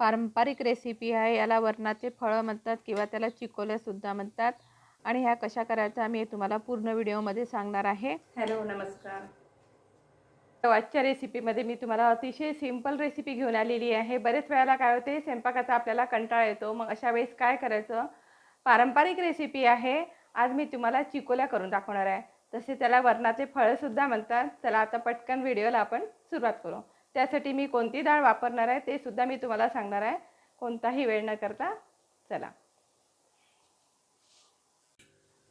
पारंपरिक रेसिपी आहे. याला वरणाचे फळं म्हणतात किंवा त्याला चिकोल्यासुद्धा म्हणतात. आणि ह्या कशा करायच्या मी तुम्हाला पूर्ण व्हिडिओमध्ये सांगणार आहे. हॅलो नमस्कार. आजच्या रेसिपीमध्ये मी तुम्हाला अतिशय सिंपल रेसिपी घेऊन आलेली आहे. बरेच वेळेला काय होते स्वयंपाकाचा आपल्याला कंटाळा येतो. मग अशा वेळेस काय करायचं पारंपरिक रेसिपी आहे. आज मी तुम्हाला चिकोल्या करून दाखवणार आहे. तसे त्याला वरणाचे फळंसुद्धा म्हणतात. चला आता पटकन व्हिडिओला आपण सुरुवात करू. त्यासाठी मी कोणती डाळ वापरणार आहे ते सुद्धा मी तुम्हाला सांगणार आहे. कोणताही वेळ न करता चला.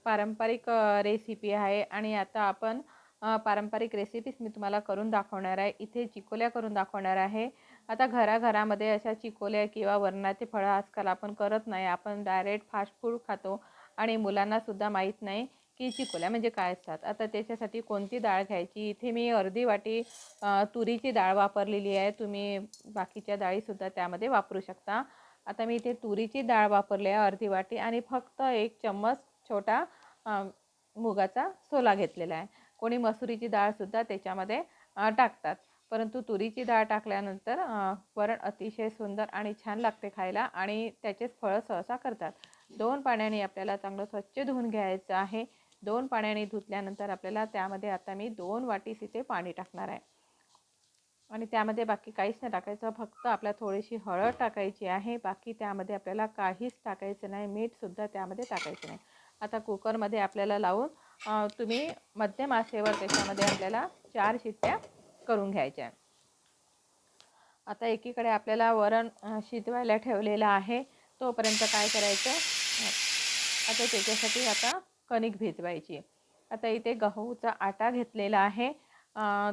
पारंपरिक रेसिपी आहे आणि आता आपण पारंपरिक रेसिपीज मी तुम्हाला करून दाखवणार आहे. इथे चिकोल्या करून दाखवणार आहे. आता घराघरामध्ये अशा चिकोल्या किंवा वरणाचे फळं आजकाल आपण करत नाही. आपण डायरेक्ट फास्ट फूड खातो आणि मुलांनासुद्धा माहीत नाही. की चिकोल्या म्हणजे काय असतात? आता त्याच्यासाठी कोणती डाळ घ्यायची? इथे मी अर्धी वाटी तुरीची डाळ वापरलेली आहे. तुम्ही बाकीच्या डाळीसुद्धा त्यामध्ये वापरू शकता. आता मी इथे तुरीची डाळ वापरली आहे अर्धी वाटी आणि फक्त एक चम्मच छोटा मुगाचा सोला घेतलेला आहे. कोणी मसुरीची डाळसुद्धा त्याच्यामध्ये टाकतात. परंतु तुरीची डाळ टाकल्यानंतर वरण अतिशय सुंदर आणि छान लागते खायला आणि त्याचेच फळं सहसा करतात. दोन पाण्याने आपल्याला चांगलं स्वच्छ धुवून घ्यायचं आहे. दोन पाण्याने धुतल्यानंतर आपल्याला त्यामध्ये आता मी दोन वाटीस इथे पाणी टाकणार आहे. आणि त्यामध्ये बाकी काहीच नाही टाकायचं फक्त आपल्याला थोडीशी हळद टाकायची आहे. बाकी त्यामध्ये आपल्याला काहीच टाकायचं नाही मीठसुद्धा त्यामध्ये टाकायचं नाही. आता कुकरमध्ये आपल्याला लावून तुम्ही मध्यम आसेवर त्याच्यामध्ये आपल्याला चार शिट्ट्या करून घ्यायच्या आता एकीकडे आपल्याला वरण शिजवायला ठेवलेलं आहे. तोपर्यंत काय करायचं? आता त्याच्यासाठी आता कणिक भिजवायची. आता इथे गहूचा आटा घेतलेला आहे.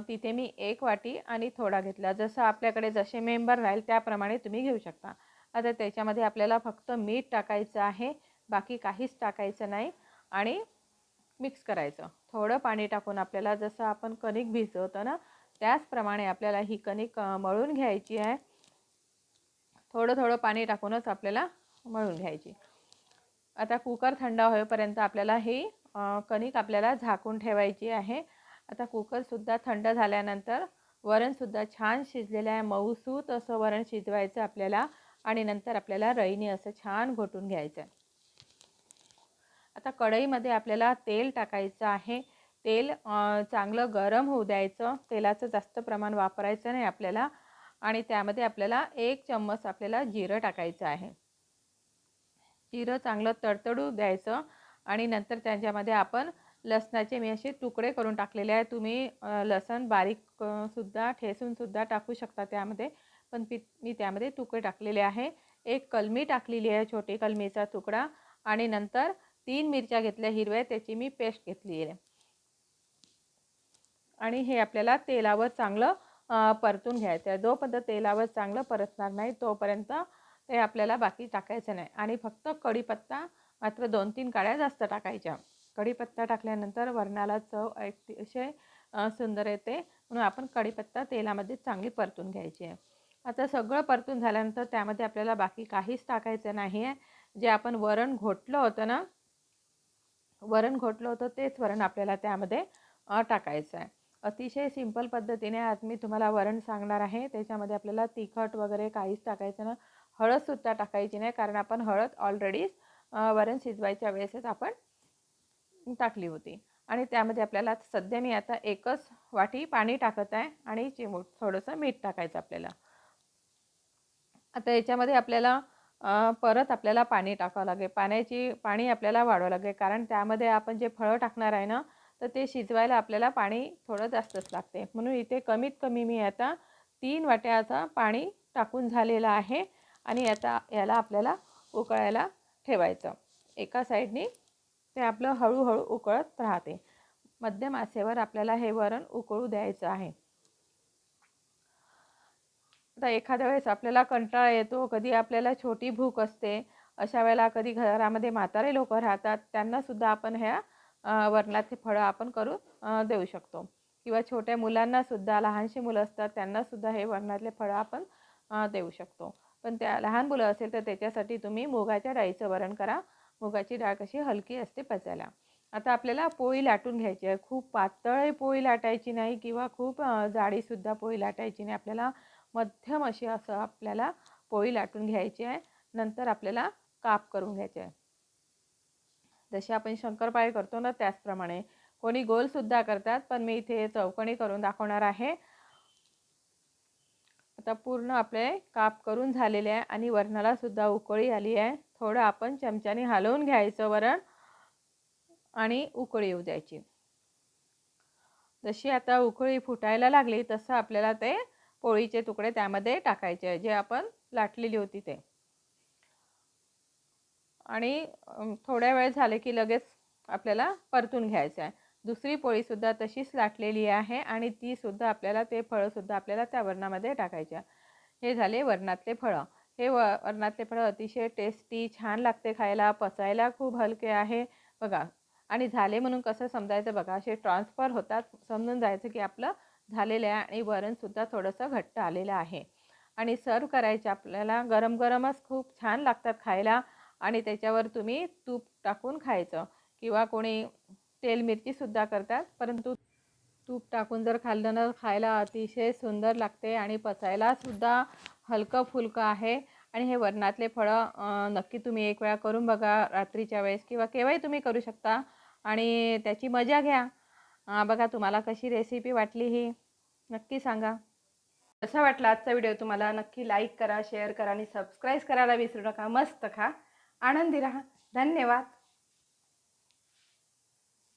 तिथे मी एक वाटी आणि थोडा घेतला. जसं आपल्याकडे जसे मेंबर राहील त्याप्रमाणे तुम्ही घेऊ शकता. आता त्याच्यामध्ये आपल्याला फक्त मीठ टाकायचं आहे. बाकी काहीच टाकायचं नाही. आणि मिक्स करायचं. थोडं पाणी टाकून आपल्याला जसं आपण कणिक भिजवतो ना त्याचप्रमाणे आपल्याला ही कणिक मळून घ्यायची आहे. थोडं थोडं पाणी टाकूनच आपल्याला मळून घ्यायची. आता कुकर थंड होईपर्यंत आपल्याला ही कणिक आपल्याला झाकून ठेवायची आहे. आता कुकरसुद्धा थंड झाल्यानंतर वरणसुद्धा छान शिजलेलं आहे. मऊसूत असं वरण शिजवायचं आपल्याला आणि नंतर आपल्याला रईने असं छान घोटून घ्यायचं आहे. आता कढईमध्ये आपल्याला तेल टाकायचं आहे. तेल चांगलं गरम होऊ द्यायचं. तेलाचं जास्त प्रमाण वापरायचं नाही आपल्याला आणि त्यामध्ये आपल्याला एक चम्मच आपल्याला जिरं टाकायचं आहे. जिरं चांगलं तडतडू द्यायचं आणि नंतर त्याच्यामध्ये आपण लसणाचे मी असे तुकडे करून टाकलेले आहे. तुम्ही लसण बारीक सुद्धा ठेसूनसुद्धा टाकू शकता त्यामध्ये. पण पी मी त्यामध्ये तुकडे टाकलेले आहे. एक कलमी टाकलेली आहे छोटी कलमीचा तुकडा. आणि नंतर तीन मिरच्या घेतल्या हिरव्या त्याची मी पेस्ट घेतली आहे. आणि हे आपल्याला तेलावर चांगलं परतून घ्यायचं आहे. जोपर्यंत तेलावर चांगलं परतणार नाही तोपर्यंत ते आपल्याला बाकी टाकायचं नाही. आणि फक्त कढीपत्ता मात्र दोन तीन काळ्या जास्त टाकायच्या. कढीपत्ता टाकल्यानंतर वरणाला चव अतिशय सुंदर येते. म्हणून आपण कढीपत्ता तेलामध्ये चांगली परतून घ्यायची आहे. आता सगळं परतून झाल्यानंतर त्यामध्ये आपल्याला बाकी काहीच टाकायचं नाही आहे. जे आपण वरण घोटलं होतं ना वरण घोटलं होतं तेच वरण आपल्याला त्यामध्ये टाकायचं आहे. अतिशय सिंपल पद्धतीने आज मी तुम्हाला वरण सांगणार आहे. त्याच्यामध्ये आपल्याला तिखट वगैरे काहीच टाकायचं ना हळदसुद्धा टाकायची नाही कारण आपण हळद ऑलरेडी वरण शिजवायच्या वेळेसच आपण टाकली होती. आणि त्यामध्ये आपल्याला सध्या मी आता एकच वाटी पाणी टाकत आहे आणि चिमूट थोडंसं मीठ टाकायचं आपल्याला. आता याच्यामध्ये आपल्याला परत आपल्याला पाणी टाकावं लागेल. पाण्याची पाणी आपल्याला वाढवावं लागेल कारण त्यामध्ये आपण जे फळं टाकणार आहे ना तर ते शिजवायला आपल्याला पाणी थोडं जास्तच लागते. म्हणून इथे कमीत कमी मी आता तीन वाट्याचं पाणी टाकून झालेलं आहे. आणि आता याला आपल्याला उकळायला ठेवायचं. एका साईडनी ते आपलं हळूहळू उकळत राहते. मध्यम आसेवर आपल्याला हे वरण उकळू द्यायचं आहे. आता एखाद्या वेळेस आपल्याला कंटाळा येतो कधी आपल्याला छोटी भूक असते अशा वेळेला कधी घरामध्ये म्हातारे लोक राहतात त्यांनासुद्धा आपण ह्या वरणाचे फळं आपण करून देऊ शकतो. किंवा छोट्या मुलांनासुद्धा लहानशी मुलं असतात त्यांनासुद्धा हे वरणातले फळं आपण देऊ शकतो. पण त्या लहान मुलं असेल तर त्याच्यासाठी तुम्ही मुगाच्या डाळीचं वरण करा. मुगाची डाळ कशी हलकी असते पचायला. आता आपल्याला पोळी लाटून घ्यायची आहे. खूप पातळ पोळी लाटायची नाही किंवा खूप जाडीसुद्धा पोळी लाटायची नाही. आपल्याला मध्यम अशी असं आपल्याला पोळी लाटून घ्यायची आहे. नंतर आपल्याला काप करून घ्यायचे आहे. जसे आपण शंकरपाळे करतो ना त्याचप्रमाणे. कोणी गोलसुद्धा करतात पण मी इथे चौकणी करून दाखवणार आहे. आता पूर्ण आपले काप करून झालेले आहे आणि वरणाला सुद्धा उकळी आली आहे. थोडं आपण चमच्याने हलवून घ्यायचं वरण आणि उकळी येऊ द्यायची. जशी आता उकळी फुटायला लागली तसं आपल्याला ते पोळीचे तुकडे त्यामध्ये टाकायचे जे आपण लाटलेली होती ते. आणि थोड्या वेळ झाले की लगेच आपल्याला परतून घ्यायचं आहे. दुसरी पोळीसुद्धा तशीच लाटलेली आहे आणि तीसुद्धा आपल्याला ते फळंसुद्धा आपल्याला त्या वरणामध्ये टाकायचे हे झाले वरणातले फळं. हे व वरणातले फळं अतिशय टेस्टी छान लागते खायला पचायला खूप हलके आहे. बघा. आणि झाले म्हणून कसं समजायचं बघा. असे ट्रान्सफर होतात. समजून जायचं की आपलं झालेलं आहे आणि वरणसुद्धा थोडंसं घट्ट आलेलं आहे. आणि सर्व करायचे आपल्याला गरम गरमच खूप छान लागतात खायला आणि त्याच्यावर तुम्ही तूप टाकून खायचं. किंवा कोणी तेल मिरचीसुद्धा करतात. परंतु तूप टाकून जर खाल्लं ना खायला अतिशय सुंदर लागते आणि पचायलासुद्धा हलकं फुलकं आहे. आणि हे वरणातले फळं नक्की तुम्ही एक वेळा करून बघा रात्रीच्या वेळेस किंवा केव्हाही तुम्ही करू शकता. आणि त्याची मजा घ्या. बघा तुम्हाला कशी रेसिपी वाटली ही. नक्की सांगा. कसा वाटला आजचा व्हिडिओ तुम्हाला? नक्की लाईक करा शेअर करा आणि सबस्क्राईब करायला विसरू नका. मस्त खा. आनंदी राहा. धन्यवाद.